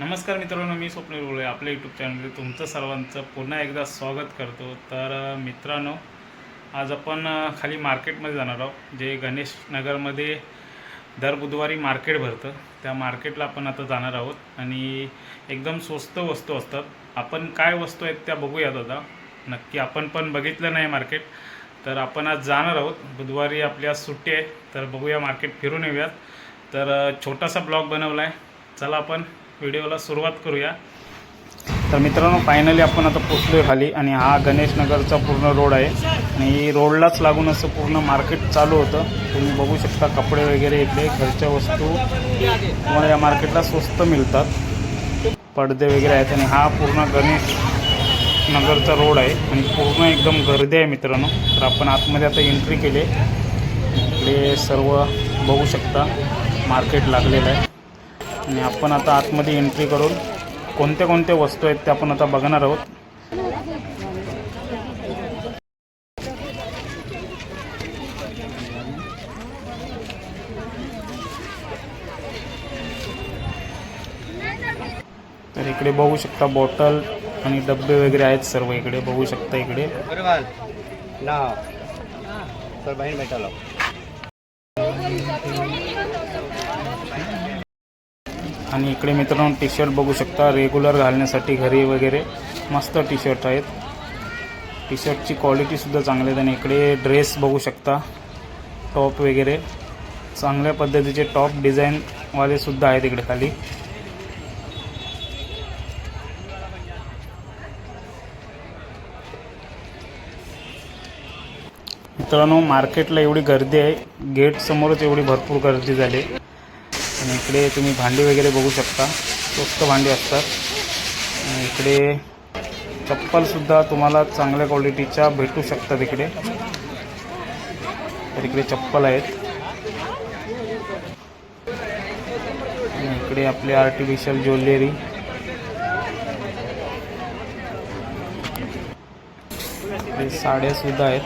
नमस्कार मित्रांनो मी स्वप्नील बोळे आपल्या यूट्यूब चॅनलमध्ये तुमचं सर्वांचं पुन्हा एकदा स्वागत करतो. तर मित्रांनो आज आपण खाली मार्केटमध्ये जाणार आहोत जे गणेश नगरमध्ये दर बुधवारी मार्केट भरतं. त्या मार्केटला आपण आता जाणार आहोत आणि एकदम स्वस्त वस्तू असतात. आपण काय वस्तू आहेत त्या बघूयात आता. नक्की आपण पण बघितलं नाही मार्केट. तर आपण आज जाणार आहोत. बुधवारी आपल्या सुट्टी आहे. तर बघूया मार्केट फिरून येऊयात. तर छोटासा ब्लॉग बनवला आहे चला आपण व्हिडिओला सुरुवात करूया. तर मित्रांनो फायनली आपण आता पोचलो आहे खाली आणि हा गणेशनगरचा पूर्ण रोड आहे. आणि रोडलाच लागून असं पूर्ण मार्केट चालू होतं. तुम्ही बघू शकता कपडे वगैरे इकडे घरच्या वस्तू. तुम्हाला या मार्केटला स्वस्त मिळतात. पडदे वगैरे आहेत आणि हा पूर्ण गणेश नगरचा रोड आहे. आणि पूर्ण एकदम गर्दी आहे मित्रांनो. तर आपण आतमध्ये आता एंट्री केली. इकडे सर्व बघू शकता. मार्केट लागलेलं आहे. आणि आपण आता आतमध्ये एंट्री करून कोणत्या कोणत्या वस्तू आहेत त्या आपण आता बघणार आहोत. तर इकडे बघू शकता बॉटल आणि डब्बे वगैरे आहेत सर्व इकडे. बघू शकता इकडे. आणि इकडे मित्रांनो टी शर्ट बघू शकता रेग्युलर घालण्यासाठी घरी वगैरे मस्त टी शर्ट आहेत. टी शर्टची क्वालिटीसुद्धा चांगली आहे आणि इकडे ड्रेस बघू शकता टॉप वगैरे. चांगल्या पद्धतीचे टॉप डिझाईनवालेसुद्धा आहेत इकडे खाली. मित्रांनो मार्केटला एवढी गर्दी आहे गेटसमोरच एवढी भरपूर गर्दी झाली. आणि इकडे तुम्ही भांडी वगैरे बघू शकता. स्वस्त भांडी असतात. आणि इकडे चप्पलसुद्धा तुम्हाला चांगल्या क्वालिटीच्या भेटू शकतात इकडे. तर इकडे चप्पल आहेत. इकडे आपली आर्टिफिशियल ज्वेलरी इकडे आहेत.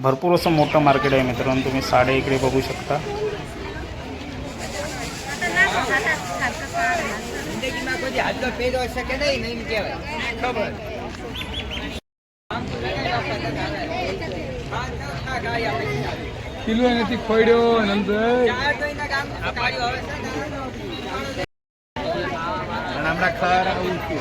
भरपूर असं मोठं मार्केट आहे मित्रांनो. तुम्ही साड्या इकडे बघू शकता. કોઈ હાથ પેર હોય શકે નહીં નહીં કહેવાય. ખબર. કિલો નથી ખોડ્યો નંદર હમણાં ખર આવું છે.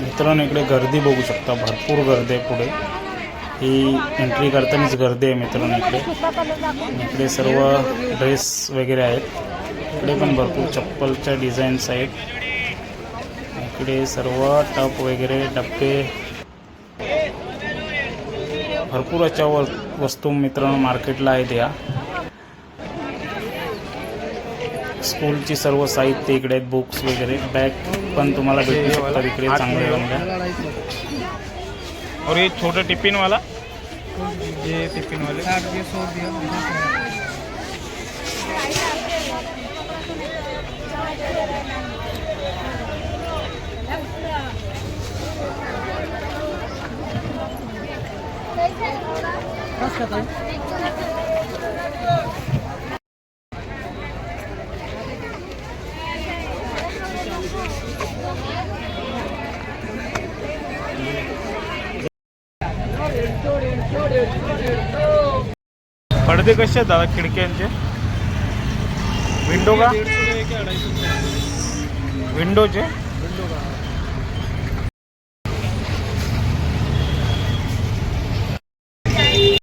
मित्रांनो इकडे गर्दी बघू शकता. भरपूर गर्दी आहे पुढे. ही एंट्री करतानाच गर्दी आहे मित्रांनो इकडे. इकडे सर्व ड्रेस वगैरे आहेत. इकडे पण भरपूर चप्पलच्या डिझाईन्स आहेत. इकडे सर्व टप वगैरे डब्बे भरपूर अशा व वस्तू मित्रांनो मार्केटला आहेत या. स्कूलची सर्व साहित्य इकडे आहेत बुक्स वगैरे. बॅग पण तुम्हाला भेटू शकतात इकडे चांगल्या चांगल्या और ये छोटा टिफिन वाला? ये टिफिन वाले. पडदे कसे आहेत दादा खिडक्यांचे विंडो का? विंडोचे?